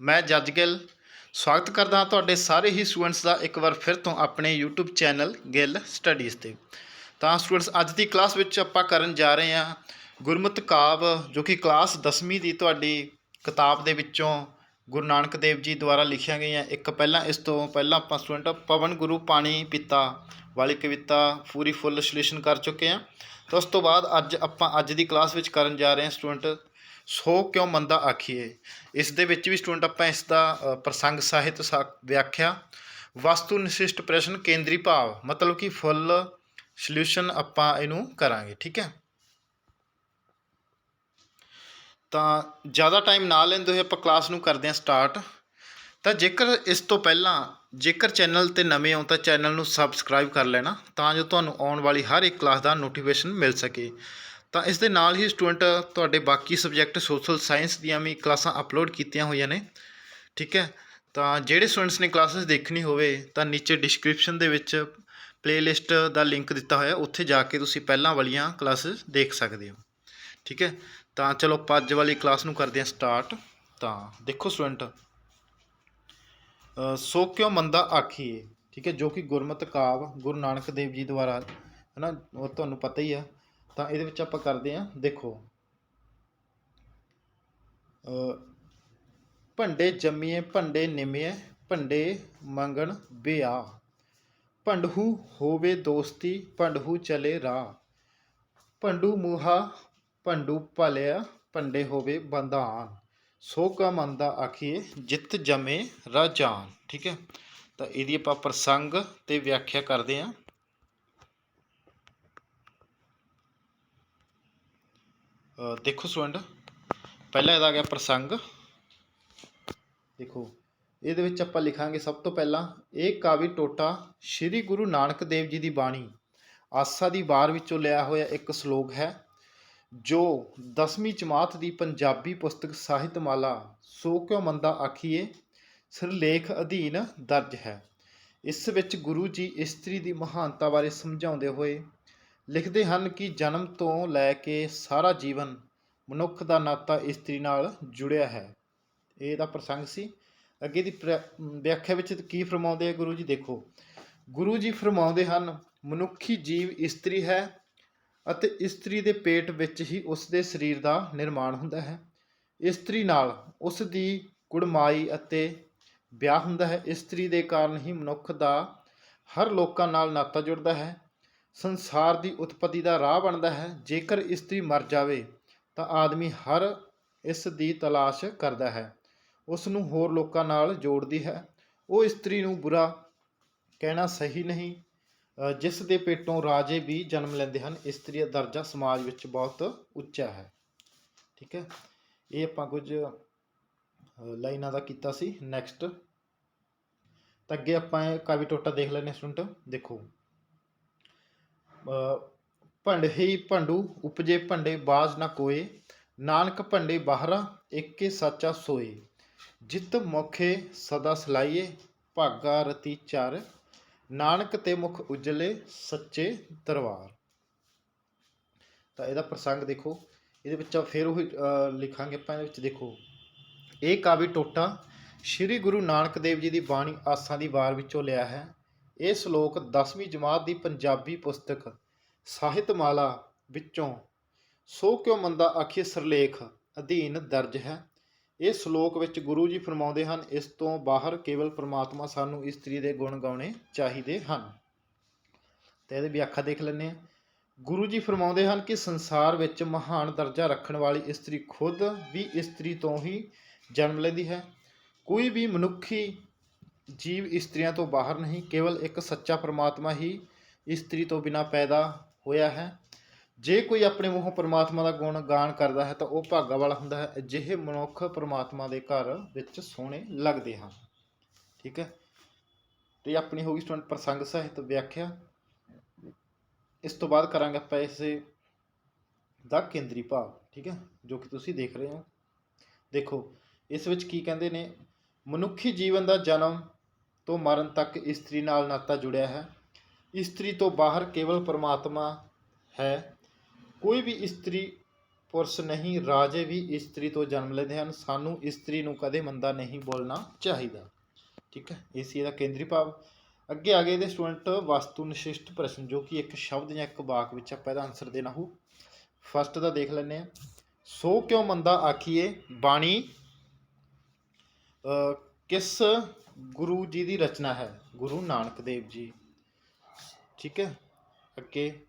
ਮੈਂ ਜੱਜ ਗਿੱਲ। ਸਵਾਗਤ ਕਰਦਾ ਹਾਂ ਤੁਹਾਡੇ ਸਾਰੇ ਹੀ ਸਟੂਡੈਂਟਸ ਦਾ ਇੱਕ ਵਾਰ ਫਿਰ ਤੋਂ ਆਪਣੇ YouTube ਚੈਨਲ ਗਿੱਲ ਸਟੱਡੀਜ਼ ਤੇ। ਤਾਂ ਸਟੂਡੈਂਟਸ, ਅੱਜ ਦੀ ਕਲਾਸ ਵਿੱਚ ਆਪਾਂ ਕਰਨ ਜਾ ਰਹੇ ਹਾਂ ਗੁਰਮਤਿ ਕਾਵ, ਜੋ ਕਿ ਕਲਾਸ 10ਵੀਂ ਦੀ ਤੁਹਾਡੀ ਕਿਤਾਬ ਦੇ ਵਿੱਚੋਂ ਗੁਰੂ ਨਾਨਕ ਦੇਵ ਜੀ ਦੁਆਰਾ ਲਿਖੀਆਂ ਗਈਆਂ। ਇੱਕ ਪਹਿਲਾਂ ਇਸ ਤੋਂ ਪਹਿਲਾਂ ਆਪਾਂ ਸਟੂਡੈਂਟ ਪਵਨ ਗੁਰੂ ਪਾਣੀ ਪਿਤਾ ਵਾਲੀ ਕਵਿਤਾ ਪੂਰੀ ਫੁੱਲ ਵਿਸ਼ਲੇਸ਼ਣ ਕਰ ਚੁੱਕੇ ਹਾਂ। ਤਾਂ ਉਸ ਤੋਂ ਬਾਅਦ ਅੱਜ ਆਪਾਂ ਅੱਜ ਦੀ ਕਲਾਸ ਵਿੱਚ ਕਰਨ ਜਾ ਰਹੇ ਹਾਂ ਸਟੂਡੈਂਟ ਸੋ ਕਿਉਂ ਮੰਦਾ ਆਖੀਏ? ਇਸ ਦੇ ਵਿੱਚ ਵੀ ਸਟੂਡੈਂਟ ਆਪਾਂ ਇਸ ਦਾ ਪ੍ਰਸੰਗ ਸਾਹਿਤ ਸਾ- ਵਿਆਖਿਆ। ਵਸਤੂ ਨਿਸ਼ਿਸ਼ਟ ਪ੍ਰਸ਼ਨ ਕੇਂਦਰੀ ਭਾਵ, ਮਤਲਬ ਕਿ ਫੁੱਲ ਸੋਲੂਸ਼ਨ ਆਪਾਂ ਇਹਨੂੰ ਕਰਾਂਗੇ, ਠੀਕ ਹੈ? ਤਾਂ ਜ਼ਿਆਦਾ ਟਾਈਮ ਨਾ ਲੈਂਦੇ ਹੋਏ ਆਪਾਂ ਕਲਾਸ ਨੂੰ ਕਰਦੇ ਹਾਂ ਸਟਾਰਟ ਤਾਂ ਜੇਕਰ ਇਸ ਤੋਂ ਪਹਿਲਾਂ, ਜੇਕਰ ਚੈਨਲ ਤੇ ਨਵੇਂ ਹੋ ਤਾਂ ਚੈਨਲ ਨੂੰ ਸਬਸਕ੍ਰਾਈਬ ਕਰ ਲੈਣਾ, ਤਾਂ ਜੋ ਤੁਹਾਨੂੰ ਆਉਣ ਵਾਲੀ ਹਰ ਇੱਕ ਕਲਾਸ ਦਾ ਨੋਟੀਫਿਕੇਸ਼ਨ ਮਿਲ ਸਕੇ। ਤਾਂ ਇਸ ਦੇ ਨਾਲ ਹੀ ਸਟੂਡੈਂਟ ਤੁਹਾਡੇ ਬਾਕੀ ਸਬਜੈਕਟ ਸੋਸ਼ਲ ਸਾਇੰਸ ਦੀਆਂ ਵੀ ਕਲਾਸਾਂ ਅਪਲੋਡ ਕੀਤੀਆਂ ਹੋਈਆਂ ਨੇ, ਠੀਕ ਹੈ? ਤਾਂ ਜਿਹੜੇ ਸਟੂਡੈਂਟਸ ਨੇ ਕਲਾਸਿਸ ਦੇਖਣੀ ਹੋਵੇ ਤਾਂ ਨੀਚੇ ਡਿਸਕ੍ਰਿਪਸ਼ਨ ਦੇ ਵਿੱਚ ਪਲੇਲਿਸਟ ਦਾ ਲਿੰਕ ਦਿੱਤਾ ਹੋਇਆ, ਉੱਥੇ ਜਾ ਕੇ ਤੁਸੀਂ ਪਹਿਲਾਂ ਵਾਲੀਆਂ ਕਲਾਸਿਸ ਦੇਖ ਸਕਦੇ ਹੋ, ਠੀਕ ਹੈ? ਤਾਂ ਚਲੋ ਆਪਾਂ ਵਾਲੀ ਕਲਾਸ ਨੂੰ ਕਰਦੇ ਹਾਂ ਸਟਾਰਟ ਤਾਂ ਦੇਖੋ ਸਟੂਡੈਂਟ ਸੋ ਕਿਉਂ ਮੰਦਾ ਆਖੀਏ, ਠੀਕ ਹੈ? ਜੋ ਕਿ ਗੁਰਮਤਿ ਕਾਵ ਗੁਰੂ ਨਾਨਕ ਦੇਵ ਜੀ ਦੁਆਰਾ ਹੈ ਨਾ ਉਹ ਤੁਹਾਨੂੰ ਪਤਾ ਹੀ ਆ ਤਾਂ ਇਹਦੇ ਵਿੱਚ ਆਪਾਂ ਕਰਦੇ ਹਾਂ ਦੇਖੋ। ਅ, ਭੰਡੇ ਜੰਮੀਏ ਭੰਡੇ ਨਿਮੀਏ ਭੰਡੇ ਮੰਗਣ ਵਿਆਹ ਭੰਡਹੂ ਹੋਵੇ ਦੋਸਤੀ ਭੰਡਹੂ ਚਲੇ ਰਾਹ। ਭੰਡੂ ਮੂਹਾ ਭੰਡੂ ਭਲਿਆ ਭੰਡੇ ਹੋਵੇ ਬੰਧਾਨ। ਸੋ ਕਾ ਮੰਦਾ ਆਖੀਏ ਜਿਤ ਜਮੇ ਰਾਜਾਨ ਠੀਕ ਹੈ? ਤਾਂ ਇਹਦੀ ਆਪਾਂ ਪ੍ਰਸੰਗ ਤੇ ਵਿਆਖਿਆ ਕਰਦੇ ਹਾਂ। ਦੇਖੋ ਸਟੂਡੈਂਟ ਪਹਿਲਾ ਇਹਦਾ ਆ ਗਿਆ ਪ੍ਰਸੰਗ। ਦੇਖੋ, ਇਹਦੇ ਵਿੱਚ ਆਪਾਂ ਲਿਖਾਂਗੇ ਸਭ ਤੋਂ ਪਹਿਲਾਂ, ਇਹ ਕਾਵਿ ਟੋਟਾ ਸ੍ਰੀ ਗੁਰੂ ਨਾਨਕ ਦੇਵ ਜੀ ਦੀ ਬਾਣੀ। ਆਸਾ ਦੀ ਵਾਰ ਵਿੱਚੋਂ ਲਿਆ ਹੋਇਆ ਇੱਕ ਸ਼ਲੋਕ ਹੈ, ਜੋ 10ਵੀਂ ਜਮਾਤ ਦੀ ਪੰਜਾਬੀ ਪੁਸਤਕ ਸਾਹਿਤਮਾਲਾ ਸੋ ਕਿਉ ਮੰਦਾ ਆਖੀਏ, ਸਿਰਲੇਖ ਅਧੀਨ ਦਰਜ ਹੈ। ਇਸ ਵਿੱਚ ਗੁਰੂ ਜੀ ਇਸਤਰੀ ਦੀ ਮਹਾਨਤਾ ਬਾਰੇ ਸਮਝਾਉਂਦੇ ਹੋਏ ਲਿਖਦੇ ਹਨ ਕਿ ਜਨਮ ਤੋਂ ਲੈ ਕੇ ਸਾਰਾ ਜੀਵਨ ਮਨੁੱਖ ਦਾ ਨਾਤਾ ਇਸਤਰੀ ਨਾਲ ਜੁੜਿਆ ਹੈ। ਇਹ ਦਾ ਪ੍ਰਸੰਗ ਸੀ। ਅੱਗੇ ਦੀ ਪ੍ਰ- ਵਿਆਖਿਆ ਵਿੱਚ ਕੀ ਫਰਮਾਉਂਦੇ ਆ ਗੁਰੂ ਜੀ? ਦੇਖੋ, ਗੁਰੂ ਜੀ ਫਰਮਾਉਂਦੇ ਹਨ, ਮਨੁੱਖੀ ਜੀਵ ਇਸਤਰੀ ਹੈ ਅਤੇ ਇਸਤਰੀ ਦੇ ਪੇਟ ਵਿੱਚ ਹੀ ਉਸ ਦੇ ਸਰੀਰ ਦਾ ਨਿਰਮਾਣ ਹੁੰਦਾ ਹੈ। ਇਸਤਰੀ ਨਾਲ ਉਸ ਦੀ ਕੁੜਮਾਈ ਅਤੇ ਵਿਆਹ ਹੁੰਦਾ ਹੈ। ਇਸਤਰੀ ਦੇ ਕਾਰਨ ਹੀ ਮਨੁੱਖ ਦਾ ਹਰ ਲੋਕਾਂ ਨਾਲ ਨਾਤਾ ਜੁੜਦਾ ਹੈ। ਸੰਸਾਰ ਦੀ ਉਤਪਤੀ ਦਾ ਰਾਹ ਬਣਦਾ ਹੈ। ਜੇਕਰ ਇਸਤਰੀ ਮਰ ਜਾਵੇ, ਤਾਂ ਆਦਮੀ ਹਰ ਇਸ ਦੀ ਤਲਾਸ਼ ਕਰਦਾ ਹੈ। ਉਸ ਨੂੰ ਹੋਰ ਲੋਕਾਂ ਨਾਲ ਜੋੜਦੀ ਹੈ। ਉਹ ਇਸਤਰੀ ਨੂੰ ਬੁਰਾ ਕਹਿਣਾ ਸਹੀ ਨਹੀਂ ਜਿਸ ਦੇ ਪੇਟੋਂ ਰਾਜੇ ਵੀ ਜਨਮ ਲੈਂਦੇ ਹਨ, ਇਸਤਰੀ ਦਾ ਦਰਜਾ ਸਮਾਜ ਵਿੱਚ ਬਹੁਤ ਉੱਚਾ ਹੈ। ਠੀਕ ਹੈ। ਇਹ ਆਪਾਂ ਕੁਝ ਲਾਈਨਾਂ ਦਾ ਕੀਤਾ ਸੀ। ਨੈਕਸਟ ਤਾਂ ਅੱਗੇ ਆਪਾਂ ਇਹ ਕਾਵੀ ਟੋਟਾ ਦੇਖ ਲੈਣੇ ਸਟੂਡੈਂਟ ਦੇਖੋ। ਭੰਡ ਹੀ ਭੰਡੂ, ਉਪਜੇ ਭੰਡੇ ਬਾਜ ਨਾ ਕੋਏ, ਨਾਨਕ ਭੰਡੇ ਬਾਹਰਾ, ਏਕੇ ਸਾਚਾ ਸੋਏ। ਜਿਤ ਮੁਖੇ ਸਦਾ ਸਲਾਈਏ, ਭਾਗਾ ਰਤੀ ਚਰ, ਨਾਨਕ ਤੇ ਮੁਖ ਉਜਲੇ ਸੱਚੇ ਦਰਬਾਰ। ਤਾਂ ਇਹਦਾ ਪ੍ਰਸੰਗ ਦੇਖੋ, ਇਹਦੇ ਵਿੱਚ ਫਿਰ ਉਹ ਲਿਖਾਂਗੇ ਆਪਾਂ, ਇਹਦੇ ਵਿੱਚ ਦੇਖੋ, ਇਹ ਕਾਵੀ ਟੋਟਾ ਸ੍ਰੀ ਗੁਰੂ ਨਾਨਕ ਦੇਵ ਜੀ ਦੀ ਬਾਣੀ ਆਸਾਂ ਦੀ ਵਾਰ ਵਿੱਚੋਂ ਲਿਆ ਹੈ। ਇਹ ਸ਼ਲੋਕ 10ਵੀਂ ਜਮਾਤ ਦੀ ਪੰਜਾਬੀ ਪੁਸਤਕ ਸਾਹਿਤਮਾਲਾ ਵਿੱਚੋਂ ਸੋ ਕਿਉ ਮੰਦਾ ਆਖੀਏ ਸਰਲੇਖ ਅਧੀਨ ਦਰਜ ਹੈ। ਇਹ ਸ਼ਲੋਕ ਵਿੱਚ ਗੁਰੂ ਜੀ ਫਰਮਾਉਂਦੇ ਹਨ, ਇਸ ਤੋਂ ਬਾਹਰ ਕੇਵਲ ਪ੍ਰਮਾਤਮਾ ਸਾਨੂੰ ਇਸਤਰੀ ਦੇ ਗੁਣ ਗਾਉਣੇ ਚਾਹੀਦੇ ਹਨ। ਤੇ ਇਹਦੀ ਵਿਆਖਿਆ ਦੇਖ ਲੈਂਦੇ ਹਾਂ। ਗੁਰੂ ਜੀ ਫਰਮਾਉਂਦੇ ਹਨ ਕਿ ਸੰਸਾਰ ਵਿੱਚ ਮਹਾਨ ਦਰਜਾ ਰੱਖਣ ਵਾਲੀ ਇਸਤਰੀ ਖੁਦ ਵੀ ਇਸਤਰੀ ਤੋਂ ਹੀ ਜਨਮ ਲੈਂਦੀ ਹੈ। ਕੋਈ ਵੀ ਮਨੁੱਖੀ ਜੀਵ ਇਸਤਰੀਆਂ ਤੋਂ ਬਾਹਰ ਨਹੀਂ, ਕੇਵਲ ਇੱਕ ਸੱਚਾ ਪਰਮਾਤਮਾ ਹੀ ਇਸਤਰੀ ਤੋਂ ਬਿਨਾਂ ਪੈਦਾ ਹੋਇਆ ਹੈ। ਜੇ ਕੋਈ ਆਪਣੇ ਮੂੰਹੋਂ ਪਰਮਾਤਮਾ ਦਾ ਗੁਣ ਗਾਣ ਕਰਦਾ ਹੈ, ਤਾਂ ਉਹ ਭਾਗਾ ਵਾਲਾ ਹੁੰਦਾ ਹੈ। ਅਜਿਹੇ ਮਨੁੱਖ ਪਰਮਾਤਮਾ ਦੇ ਘਰ ਵਿੱਚ ਸੋਹਣੇ ਲੱਗਦੇ ਹਨ। ਠੀਕ ਹੈ। ਤੇ ਆਪਣੀ ਹੋ ਗਈ ਸਟੂਡੈਂਟ ਪ੍ਰਸੰਗ ਸਾਹਿਤ ਵਿਆਖਿਆ। ਇਸ ਤੋਂ ਬਾਅਦ ਕਰਾਂਗੇ ਆਪਾਂ ਇਸੇ ਦਾ ਕੇਂਦਰੀ ਭਾਵ ਠੀਕ ਹੈ। ਜੋ ਕਿ ਤੁਸੀਂ ਦੇਖ ਰਹੇ ਹੋ। ਦੇਖੋ, ਇਸ ਵਿੱਚ ਕੀ ਕਹਿੰਦੇ ਨੇ, ਮਨੁੱਖੀ ਜੀਵਨ ਦਾ ਜਨਮ ਤੋਂ ਮਰਨ ਤੱਕ ਇਸਤਰੀ ਨਾਲ ਨਾਤਾ ਜੁੜਿਆ ਹੈ। ਇਸਤਰੀ ਤੋਂ ਬਾਹਰ ਕੇਵਲ ਪਰਮਾਤਮਾ ਹੈ। ਕੋਈ ਵੀ ਇਸਤਰੀ ਪੁਰਸ਼ ਨਹੀਂ, ਰਾਜੇ ਵੀ ਇਸਤਰੀ ਤੋਂ ਜਨਮ ਲੈਂਦੇ ਹਨ। ਸਾਨੂੰ ਇਸਤਰੀ ਨੂੰ ਕਦੇ ਮੰਦਾ ਨਹੀਂ ਬੋਲਣਾ ਚਾਹੀਦਾ। ਠੀਕ ਹੈ? ਇਹ ਸੀ ਇਹਦਾ ਕੇਂਦਰੀ ਭਾਵ। ਅੱਗੇ ਆ ਗਏ ਇਹਦੇ ਸਟੂਡੈਂਟ ਵਸਤੂ ਨਿਸ਼ਿਸ਼ਟ ਪ੍ਰਸ਼ਨ, ਜੋ ਕਿ ਇੱਕ ਸ਼ਬਦ ਜਾਂ ਇੱਕ ਵਾਕ ਵਿੱਚ ਆਪਾਂ ਇਹਦਾ ਆਨਸਰ ਦੇਣਾ ਹੋ ਫਸਟ ਦਾ ਦੇਖ ਲੈਂਦੇ ਆ ਸੋ ਕਿਉਂ ਮੰਦਾ ਆਖੀਏ? ਬਾਣੀ ਕਿਸ ਗੁਰੂ ਜੀ ਦੀ ਰਚਨਾ ਹੈ, ਗੁਰੂ ਨਾਨਕ ਦੇਵ ਜੀ। ਠੀਕ ਹੈ? ਅੱਗੇ।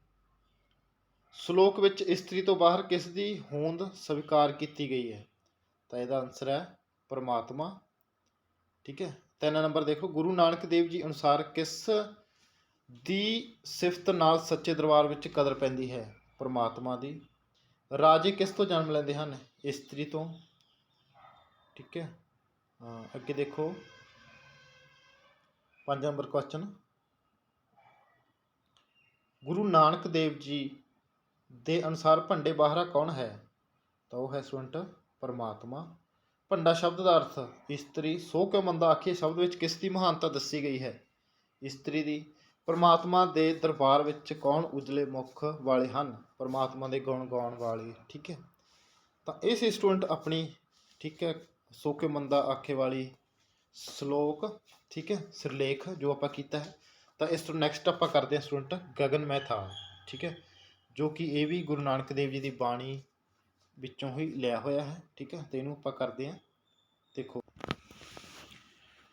ਸ਼ਲੋਕ ਵਿੱਚ ਇਸਤਰੀ ਤੋਂ ਬਾਹਰ ਕਿਸ ਦੀ ਹੋਂਦ ਸਵੀਕਾਰ ਕੀਤੀ ਗਈ ਹੈ? ਤਾਂ ਇਹਦਾ ਆਨਸਰ ਹੈ ਪਰਮਾਤਮਾ। ਠੀਕ ਹੈ? ਤਿੰਨ ਨੰਬਰ ਦੇਖੋ, ਗੁਰੂ ਨਾਨਕ ਦੇਵ ਜੀ ਅਨੁਸਾਰ ਕਿਸ ਦੀ ਸਿਫਤ ਨਾਲ ਸੱਚੇ ਦਰਬਾਰ ਵਿੱਚ ਕਦਰ ਪੈਂਦੀ ਹੈ? ਪਰਮਾਤਮਾ ਦੀ। ਰਾਜੇ ਕਿਸ ਤੋਂ ਜਨਮ ਲੈਂਦੇ ਹਨ? ਇਸਤਰੀ ਤੋਂ। ਠੀਕ ਹੈ? ਅੱਗੇ ਦੇਖੋ। ਪੰਜ ਨੰਬਰ ਕੁਐਸਚਨ ਗੁਰੂ ਨਾਨਕ ਦੇਵ ਜੀ ਦੇ ਅਨੁਸਾਰ ਭੰਡੇ ਬਾਹਰਾ ਕੌਣ ਹੈ? ਤਾਂ ਉਹ ਹੈ ਸਟੂਡੈਂਟ ਪਰਮਾਤਮਾ। ਭੰਡਾ ਸ਼ਬਦ ਦਾ ਅਰਥ, ਇਸਤਰੀ ਸੋ ਕਿਉ ਮੰਦਾ ਆਖੀਏ, ਸ਼ਬਦ ਵਿੱਚ ਕਿਸ ਦੀ ਮਹਾਨਤਾ ਦੱਸੀ ਗਈ ਹੈ? ਇਸਤਰੀ ਦੀ, ਪਰਮਾਤਮਾ ਦੇ ਦਰਬਾਰ ਵਿੱਚ ਕੌਣ ਉਜਲੇ ਮੁਖ ਵਾਲੇ ਹਨ? ਪਰਮਾਤਮਾ ਦੇ ਗੁਣ ਗਾਉਣ ਵਾਲੇ, ਠੀਕ ਹੈ। ਤਾਂ ਇਹ ਸੀ ਸਟੂਡੈਂਟ ਆਪਣੀ, ਠੀਕ ਹੈ, ਸੋ ਕਿਉ ਮੰਦਾ ਆਖੇ ਵਾਲੀ ਸ਼ਲੋਕ, ਠੀਕ ਹੈ, ਸਿਰਲੇਖ ਜੋ ਆਪਾਂ ਕੀਤਾ ਹੈ। ਤਾਂ ਇਸ ਤੋਂ ਨੈਕਸਟ ਆਪਾਂ ਕਰਦੇ ਹਾਂ ਸਟੂਡੈਂਟ ਗਗਨ ਮੈਥਾ ਠੀਕ ਹੈ, ਜੋ ਕਿ ਇਹ ਵੀ ਗੁਰੂ ਨਾਨਕ ਦੇਵ ਜੀ ਦੀ ਬਾਣੀ ਵਿੱਚੋਂ ਹੀ ਲਿਆ ਹੋਇਆ ਹੈ, ਠੀਕ ਹੈ, ਤੇ ਇਹਨੂੰ ਆਪਾਂ ਕਰਦੇ ਹਾਂ। ਦੇਖੋ।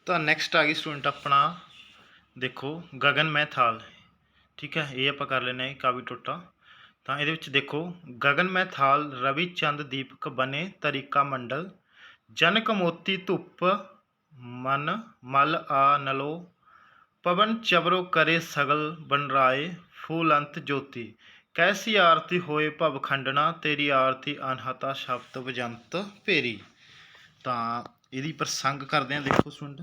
ਤਾਂ ਨੈਕਸਟ ਆ ਗਈ ਸਟੂਡੈਂਟ ਆਪਣਾ, ਦੇਖੋ, ਗਗਨ ਮੈਥਾਲ ਠੀਕ ਹੈ, ਇਹ ਆਪਾਂ ਕਰ ਲੈਣਾ ਹੈ ਕਾਵੀ ਟੋਟਾ। ਤਾਂ ਇਹਦੇ ਵਿੱਚ ਦੇਖੋ, ਗਗਨ ਮੈਥਾਲ ਰਵੀ ਚੰਦ ਦੀਪਕ ਬਨੇ ਤਰੀਕਾ ਮੰਡਲ, ਜਨਕ ਮੋਤੀ ਧੁੱਪ ਮਨ ਮਲ ਆ ਨਲੋ, ਪਵਨ ਚਵਰੋ ਕਰੇ ਸਗਲ ਬਨਰਾਏ ਫੂਲ ਅੰਤ ਜੋਤੀ। ਕੈਸੀ ਆਰਤੀ ਹੋਏ ਭਵ ਖੰਡਣਾ, ਤੇਰੀ ਆਰਤੀ ਅਨਹਤਾ ਸ਼ਬਦ ਵਜੰਤ ਭੇਰੀ। ਤਾਂ ਇਹਦੀ ਪ੍ਰਸੰਗ ਕਰਦੇ ਆ ਦੇਖੋ ਸੁਣ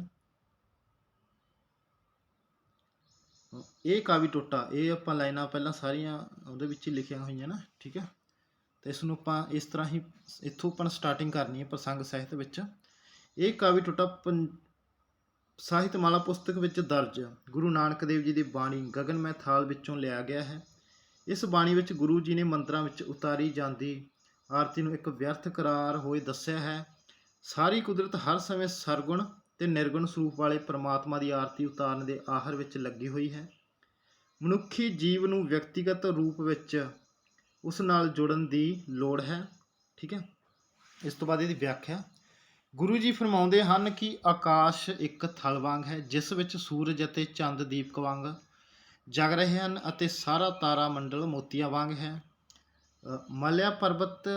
ਇਹ ਕਾਵੀ ਟੋਟਾ, ਇਹ ਆਪਾਂ ਲਾਈਨਾਂ ਪਹਿਲਾਂ ਸਾਰੀਆਂ ਉਹਦੇ ਵਿੱਚ ਹੀ ਲਿਖੀਆਂ ਹੋਈਆਂ ਨਾ, ਠੀਕ ਹੈ? ਤੇ ਇਸ ਨੂੰ ਆਪਾਂ ਇਸ ਤਰ੍ਹਾਂ ਹੀ, ਇੱਥੋਂ ਆਪਾਂ ਸਟਾਰਟਿੰਗ ਕਰਨੀ ਹੈ ਪ੍ਰਸੰਗ ਸਾਹਿਤ ਵਿੱਚ। ਇਹ ਕਾਵਿ ਟੋਟਾ ਪੰ, ਸਾਹਿਤਮਾਲਾ ਪੁਸਤਕ ਵਿੱਚ ਦਰਜ ਗੁਰੂ ਨਾਨਕ ਦੇਵ ਜੀ ਦੀ ਬਾਣੀ ਗਗਨ ਮੈਥਾਲ ਵਿੱਚੋਂ ਲਿਆ ਗਿਆ ਹੈ। ਇਸ ਬਾਣੀ ਵਿੱਚ ਗੁਰੂ ਜੀ ਨੇ ਮੰਤਰਾਂ ਵਿੱਚ ਉਤਾਰੀ ਜਾਂਦੀ ਆਰਤੀ ਨੂੰ ਇੱਕ ਵਿਅਰਥ ਕਰਾਰ ਹੋਏ ਦੱਸਿਆ ਹੈ। ਸਾਰੀ ਕੁਦਰਤ ਹਰ ਸਮੇਂ ਸਰਗੁਣ ਤੇ ਨਿਰਗੁਣ ਸਰੂਪ ਵਾਲੇ ਪ੍ਰਮਾਤਮਾ ਦੀ ਆਰਤੀ ਉਤਾਰਨ ਦੇ ਆਹਰ ਵਿੱਚ ਲੱਗੀ ਹੋਈ ਹੈ। ਮਨੁੱਖੀ ਜੀਵ ਨੂੰ ਵਿਅਕਤੀਗਤ ਰੂਪ ਵਿੱਚ ਉਸ ਨਾਲ ਜੁੜਨ ਦੀ ਲੋੜ ਹੈ। ਠੀਕ ਹੈ? ਇਸ ਤੋਂ ਬਾਅਦ ਇਹਦੀ ਵਿਆਖਿਆ ਗੁਰੂ ਜੀ ਫਰਮਾਉਂਦੇ ਹਨ ਕਿ ਆਕਾਸ਼ ਇੱਕ ਥਲ ਵਾਂਗ ਹੈ, ਜਿਸ ਵਿੱਚ ਸੂਰਜ ਅਤੇ ਚੰਦ ਦੀਪਕ ਵਾਂਗ ਜਗ ਰਹੇ ਹਨ ਅਤੇ ਸਾਰਾ ਤਾਰਾ ਮੰਡਲ ਮੋਤੀਆਂ ਵਾਂਗ ਹੈ। ਮਲਿਆ ਪਰਬਤ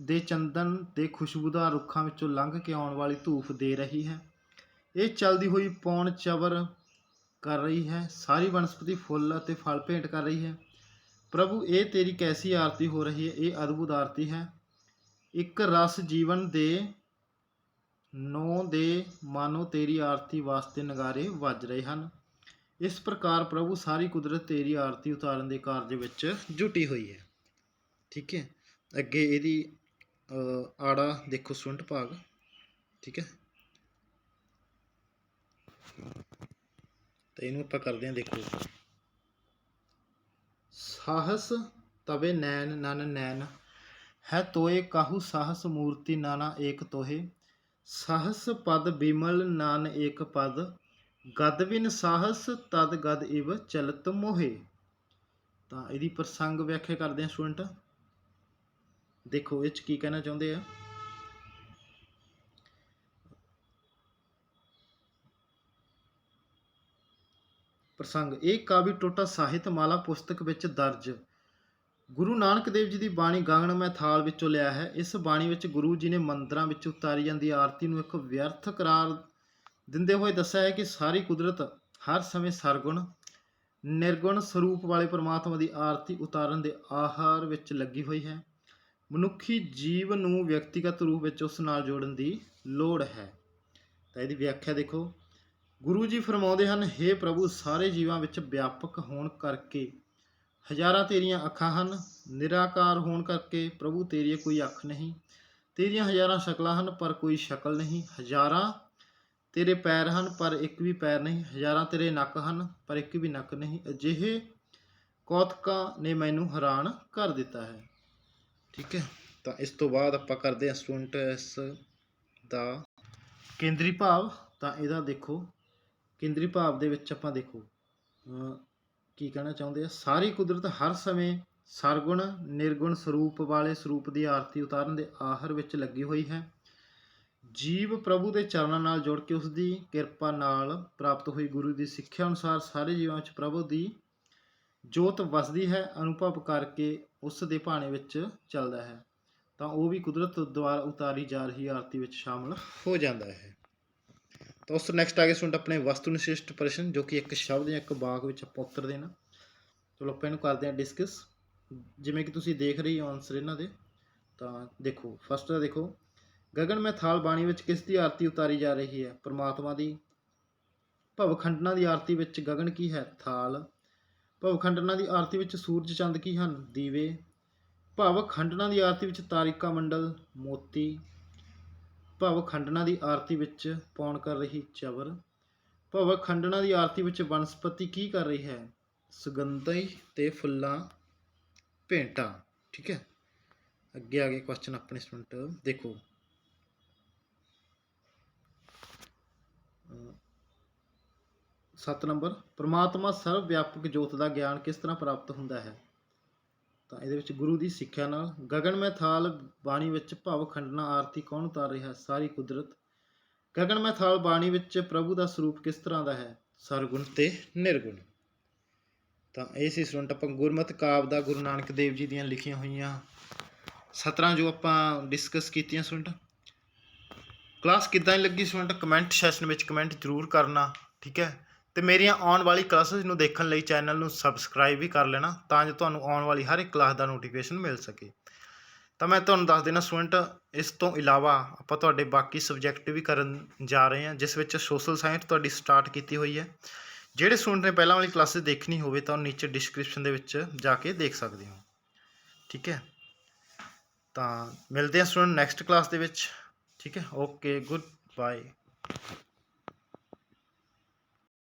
ਦੇ ਚੰਦਨ ਦੇ ਖੁਸ਼ਬੂਦਾਰ ਰੁੱਖਾਂ ਵਿੱਚੋਂ ਲੰਘ ਕੇ ਆਉਣ ਵਾਲੀ ਧੂਫ ਦੇ ਰਹੀ ਹੈ। ਇਹ ਚਲਦੀ ਹੋਈ ਪੌਣ ਚਵਰ ਕਰ ਰਹੀ ਹੈ, ਸਾਰੀ ਬਨਸਪਤੀ ਫੁੱਲ ਅਤੇ ਫਲ ਭੇਂਟ ਕਰ ਰਹੀ ਹੈ। ਪ੍ਰਭੂ, ਇਹ ਤੇਰੀ ਕੈਸੀ ਆਰਤੀ ਹੋ ਰਹੀ ਹੈ? ਇਹ ਅਦਭੁਤ ਆਰਤੀ ਹੈ। ਇੱਕ ਰਸ ਜੀਵਨ ਦੇ ਨੌ ਦੇ ਮਾਨੋ ਤੇਰੀ ਆਰਤੀ ਵਾਸਤੇ ਨਗਾਰੇ ਵੱਜ ਰਹੇ ਹਨ। ਇਸ ਪ੍ਰਕਾਰ ਪ੍ਰਭੂ ਸਾਰੀ ਕੁਦਰਤ ਤੇਰੀ ਆਰਤੀ ਉਤਾਰਨ ਦੇ ਕਾਰਜ ਵਿੱਚ ਜੁਟੀ ਹੋਈ ਹੈ। ਠੀਕ ਹੈ। ਅੱਗੇ ਇਹਦੀ ਆੜਾ ਦੇਖੋ ਸੁੰਟ ਭਾਗ। ਠੀਕ ਹੈ। ਤੇ ਇਹਨੂੰ ਆਪਾਂ ਕਰਦੇ ਹਾਂ ਦੇਖੋ। ਸਾਹਸ ਤਵੇ ਨੈਣ ਨਨ ਨੈਣ, ਹੈ ਤੋਏ ਕਾਹੂ ਸਾਹਸ ਮੂਰਤੀ ਨਾਨਾ ਏਕ ਤੋਹੇ। ਸਾਹਸ ਪਦ ਬਿਮਲ ਨਾਨ ਏਕ ਪਦ, ਗਦ ਬਿਨ ਸਾਹਸ ਤਦ ਗਦ ਇਵ ਚਲਤ ਮੋਹੇ। ਤਾਂ ਇਹਦੀ ਪ੍ਰਸੰਗ ਵਿਆਖਿਆ ਕਰਦੇ ਹਾਂ ਸਟੂਡੈਂਟ। ਦੇਖੋ ਇਹ ਚ ਕੀ ਕਹਿਣਾ ਚਾਹੁੰਦੇ ਆ। ਪ੍ਰਸੰਗ, ਇਹ ਕਾਵਿ ਟੋਟਾ ਸਾਹਿਤ ਮਾਲਾ ਪੁਸਤਕ ਵਿੱਚ ਦਰਜ। ਗੁਰੂ ਨਾਨਕ ਦੇਵ ਜੀ ਦੀ ਬਾਣੀ ਗਾਗਣ ਮੈਥਾਲ ਵਿੱਚੋਂ ਲਿਆ ਹੈ। ਇਸ ਬਾਣੀ ਵਿੱਚ ਗੁਰੂ ਜੀ ਨੇ ਮੰਦਰਾਂ ਵਿੱਚ ਉਤਾਰੀ ਜਾਂਦੀ ਆਰਤੀ ਨੂੰ ਇੱਕ ਵਿਅਰਥ ਕਰਾਰ ਦਿੰਦੇ ਹੋਏ ਦੱਸਿਆ ਹੈ ਕਿ ਸਾਰੀ ਕੁਦਰਤ ਹਰ ਸਮੇਂ ਸਰਗੁਣ, ਨਿਰਗੁਣ ਸਰੂਪ ਵਾਲੇ ਪ੍ਰਮਾਤਮਾ ਦੀ ਆਰਤੀ ਉਤਾਰਨ ਦੇ ਆਹਾਰ ਵਿੱਚ ਲੱਗੀ ਹੋਈ ਹੈ। ਮਨੁੱਖੀ ਜੀਵ ਨੂੰ ਵਿਅਕਤੀਗਤ ਰੂਪ ਵਿੱਚ ਉਸ ਨਾਲ ਜੋੜਨ ਦੀ ਲੋੜ ਹੈ। ਤਾਂ ਇਹਦੀ ਵਿਆਖਿਆ ਦੇਖੋ। ਗੁਰੂ ਜੀ ਫਰਮਾਉਂਦੇ ਹਨ हे ਪ੍ਰਭੂ, ਸਾਰੇ ਜੀਵਾਂ ਵਿੱਚ ਵਿਆਪਕ ਹੋਣ ਕਰਕੇ ਹਜ਼ਾਰਾਂ ਤੇਰੀਆਂ ਅੱਖਾਂ ਹਨ, ਨਿਰਾਕਾਰ ਹੋਣ ਕਰਕੇ ਪ੍ਰਭੂ ਤੇਰੀ ਕੋਈ ਅੱਖ ਨਹੀਂ। ਤੇਰੀਆਂ ਹਜ਼ਾਰਾਂ ਸ਼ਕਲਾਂ ਹਨ, ਪਰ ਕੋਈ ਸ਼ਕਲ ਨਹੀਂ। ਹਜ਼ਾਰਾਂ ਤੇਰੇ ਪੈਰ ਹਨ, ਪਰ ਇੱਕ ਵੀ ਪੈਰ ਨਹੀਂ। ਹਜ਼ਾਰਾਂ ਤੇਰੇ ਨੱਕ ਹਨ, ਪਰ ਇੱਕ ਵੀ ਨੱਕ ਨਹੀਂ। ਅਜਿਹੇ ਕੌਤਕਾਂ ਨੇ ਮੈਨੂੰ ਹੈਰਾਨ ਕਰ ਦਿੱਤਾ ਹੈ। ਠੀਕ ਹੈ, ਤਾਂ ਇਸ ਤੋਂ ਬਾਅਦ ਆਪਾਂ ਕਰਦੇ ਹਾਂ ਸਟੂਡੈਂਟ ਇਸ ਦਾ ਕੇਂਦਰੀ ਭਾਵ। ਤਾਂ ਇਹਦਾ ਦੇਖੋ, ਕੇਂਦਰੀ ਭਾਵ ਦੇ ਵਿੱਚ ਆਪਾਂ ਦੇਖੋ ਕੀ ਕਹਿਣਾ ਚਾਹੁੰਦੇ ਆ? ਸਾਰੀ ਕੁਦਰਤ ਹਰ ਸਮੇਂ ਸਰਗੁਣ, ਨਿਰਗੁਣ ਸਰੂਪ ਵਾਲੇ ਸਰੂਪ ਦੀ ਆਰਤੀ ਉਤਾਰਨ ਦੇ ਆਹਰ ਵਿੱਚ ਲੱਗੀ ਹੋਈ ਹੈ। ਜੀਵ ਪ੍ਰਭੂ ਦੇ ਚਰਨਾਂ ਨਾਲ ਜੁੜ ਕੇ ਉਸ ਦੀ ਕਿਰਪਾ ਨਾਲ ਪ੍ਰਾਪਤ ਹੋਈ ਗੁਰੂ ਦੀ ਸਿੱਖਿਆ ਅਨੁਸਾਰ ਸਾਰੇ ਜੀਵਾਂ ਵਿੱਚ ਪ੍ਰਭੂ ਦੀ ਜੋਤ ਵਸਦੀ ਹੈ, ਅਨੁਭਵ ਕਰਕੇ ਉਸ ਦੇ ਭਾਣੇ ਵਿੱਚ ਚੱਲਦਾ ਹੈ। ਤਾਂ ਉਹ ਵੀ ਕੁਦਰਤ ਦੁਆਰਾ ਉਤਾਰੀ ਜਾ ਰਹੀ ਆਰਤੀ ਵਿੱਚ ਸ਼ਾਮਲ ਹੋ ਜਾਂਦਾ ਹੈ। ਤਾਂ ਉਸ ਤੋਂ ਨੈਕਸਟ ਆ ਗਿਆ ਸਟੂਡੈਂਟ ਆਪਣੇ ਵਸਤੂ ਨਿਸ਼ਿਸ਼ਟ ਪ੍ਰਸ਼ਨ, ਜੋ ਕਿ ਇੱਕ ਸ਼ਬਦ ਜਾਂ ਇੱਕ ਵਾਕ ਵਿੱਚ ਆਪਾਂ ਉੱਤਰ ਦੇਣਾ। ਚਲੋ ਆਪਾਂ ਇਹਨੂੰ ਕਰਦੇ ਹਾਂ ਡਿਸਕਸ ਜਿਵੇਂ ਕਿ ਤੁਸੀਂ ਦੇਖ ਰਹੇ ਹੋ ਆਨਸਰ ਇਹਨਾਂ ਦੇ, ਤਾਂ ਦੇਖੋ ਫਸਟ ਦਾ ਦੇਖੋ, ਗਗਨ, ਮੈਂ ਥਾਲ ਬਾਣੀ ਵਿੱਚ ਕਿਸ ਦੀ ਆਰਤੀ ਉਤਾਰੀ ਜਾ ਰਹੀ ਹੈ? ਪ੍ਰਮਾਤਮਾ ਦੀ। ਭਵਖੰਡਨਾ ਦੀ ਆਰਤੀ ਵਿੱਚ ਗਗਨ ਕੀ ਹੈ? ਥਾਲ। ਭਵਖੰਡਨਾ ਦੀ ਆਰਤੀ ਵਿੱਚ ਸੂਰਜ ਚੰਦ ਕੀ ਹਨ? ਦੀਵੇ। ਭਵਖੰਡਨਾ ਦੀ ਆਰਤੀ ਵਿੱਚ ਤਾਰਿਕਾ ਮੰਡਲ, ਮੋਤੀ। ਭਵ ਭਵਖੰਡਨਾ ਦੀ ਆਰਤੀ ਵਿੱਚ ਪੌਣ ਕਰ ਰਹੀ ਚਵਰ। ਭਵਖੰਡਨਾ ਦੀ ਆਰਤੀ ਵਿੱਚ ਬਨਸਪਤੀ ਕੀ ਕਰ ਰਹੀ ਹੈ? ਸੁਗੰਧੀ ਤੇ ਫੁੱਲਾਂ, ਭੇਂਟਾ। ਠੀਕ ਹੈ? ਅੱਗੇ ਆ ਗਏ ਕੁਐਸਚਨ ਆਪਣੇ ਸਟੂਡੈਂਟ ਦੇਖੋ। ਸੱਤ ਨੰਬਰ। ਪ੍ਰਮਾਤਮਾ ਸਰਵ ਵਿਆਪਕ ਜੋਤ ਦਾ ਗਿਆਨ ਕਿਸ ਤਰ੍ਹਾਂ ਪ੍ਰਾਪਤ ਹੁੰਦਾ ਹੈ? ਤਾਂ ਇਹਦੇ ਵਿੱਚ ਗੁਰੂ ਦੀ ਸਿੱਖਿਆ ਨਾਲ ਗਗਨ ਮੈਂ ਥਾਲ ਬਾਣੀ ਵਿੱਚ ਭਵ ਖੰਡਨਾ ਆਰਤੀ ਕੌਣ ਉਤਾਰ ਰਿਹਾ ਸਾਰੀ ਕੁਦਰਤ। ਗਗਨ ਮੈਂ ਥਾਲ ਬਾਣੀ ਵਿੱਚ ਪ੍ਰਭੂ ਦਾ ਸਰੂਪ ਕਿਸ ਤਰ੍ਹਾਂ ਦਾ ਹੈ? ਸਰਗੁਣ ਤੇ ਨਿਰਗੁਣ। ਤਾਂ ਇਹ ਸੀ ਸਟੂਡੈਂਟ, ਆਪਾਂ ਗੁਰਮਤਿ ਕਾਵ ਦਾ ਗੁਰੂ ਨਾਨਕ ਦੇਵ ਜੀ ਦੀਆਂ ਲਿਖੀਆਂ ਹੋਈਆਂ 17 ਜੋ ਆਪਾਂ ਡਿਸਕਸ ਕੀਤੀਆਂ ਸਟੂਡੈਂਟ। ਕਲਾਸ ਕਿੱਦਾਂ ਦੀ ਲੱਗੀ ਸਟੂਡੈਂਟ? ਕਮੈਂਟ ਸੈਸ਼ਨ ਵਿੱਚ ਕਮੈਂਟ ਜ਼ਰੂਰ ਕਰਨਾ, ਠੀਕ ਹੈ? ਅਤੇ ਮੇਰੀਆਂ ਆਉਣ ਵਾਲੀ ਕਲਾਸਿਸ ਨੂੰ ਦੇਖਣ ਲਈ ਚੈਨਲ ਨੂੰ ਸਬਸਕ੍ਰਾਈਬ ਵੀ ਕਰ ਲੈਣਾ ਤਾਂ ਜੋ ਤੁਹਾਨੂੰ ਆਉਣ ਵਾਲੀ ਹਰ ਇੱਕ ਕਲਾਸ ਦਾ ਨੋਟੀਫਿਕੇਸ਼ਨ ਮਿਲ ਸਕੇ। ਤਾਂ ਮੈਂ ਤੁਹਾਨੂੰ ਦੱਸ ਦੇਣਾ ਸਟੂਡੈਂਟ, ਇਸ ਤੋਂ ਇਲਾਵਾ ਆਪਾਂ ਤੁਹਾਡੇ ਬਾਕੀ ਸਬਜੈਕਟ ਵੀ ਕਰਨ ਜਾ ਰਹੇ ਹਾਂ, ਜਿਸ ਵਿੱਚ ਸੋਸ਼ਲ ਸਾਇੰਸ ਤੁਹਾਡੀ ਸਟਾਰਟ ਕੀਤੀ ਹੋਈ ਹੈ। ਜਿਹੜੇ ਸਟੂਡੈਂਟ ਨੇ ਪਹਿਲਾਂ ਵਾਲੀ ਕਲਾਸਿਸ ਦੇਖਣੀ ਹੋਵੇ ਤਾਂ ਉਹ ਨੀਚੇ ਡਿਸਕ੍ਰਿਪਸ਼ਨ ਦੇ ਵਿੱਚ ਜਾ ਕੇ ਦੇਖ ਸਕਦੇ ਹੋ। ਠੀਕ ਹੈ? ਤਾਂ ਮਿਲਦੇ ਹਾਂ ਸਟੂਡੈਂਟ ਨੈਕਸਟ ਕਲਾਸ ਦੇ ਵਿੱਚ। ਠੀਕ ਹੈ? Okay, good bye.